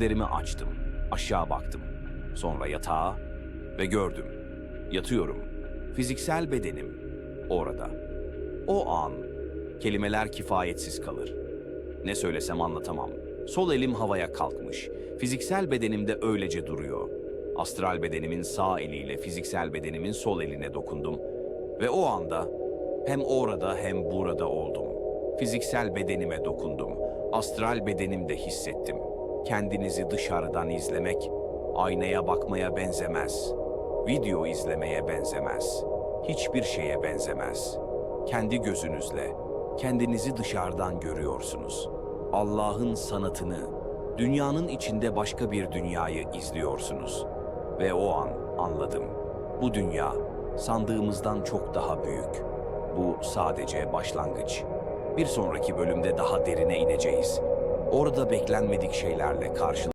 Gözlerimi açtım, aşağı baktım. Sonra yatağa ve gördüm. Yatıyorum. Fiziksel bedenim orada. O an kelimeler kifayetsiz kalır. Ne söylesem anlatamam. Sol elim havaya kalkmış. Fiziksel bedenimde öylece duruyor. Astral bedenimin sağ eliyle fiziksel bedenimin sol eline dokundum. Ve o anda hem orada hem burada oldum. Fiziksel bedenime dokundum. Astral bedenimde hissettim. Kendinizi dışarıdan izlemek aynaya bakmaya benzemez. Video izlemeye benzemez. Hiçbir şeye benzemez. Kendi gözünüzle kendinizi dışarıdan görüyorsunuz. Allah'ın sanatını, dünyanın içinde başka bir dünyayı izliyorsunuz. Ve o an anladım. Bu dünya sandığımızdan çok daha büyük. Bu sadece başlangıç. Bir sonraki bölümde daha derine ineceğiz. Orada beklenmedik şeylerle karşı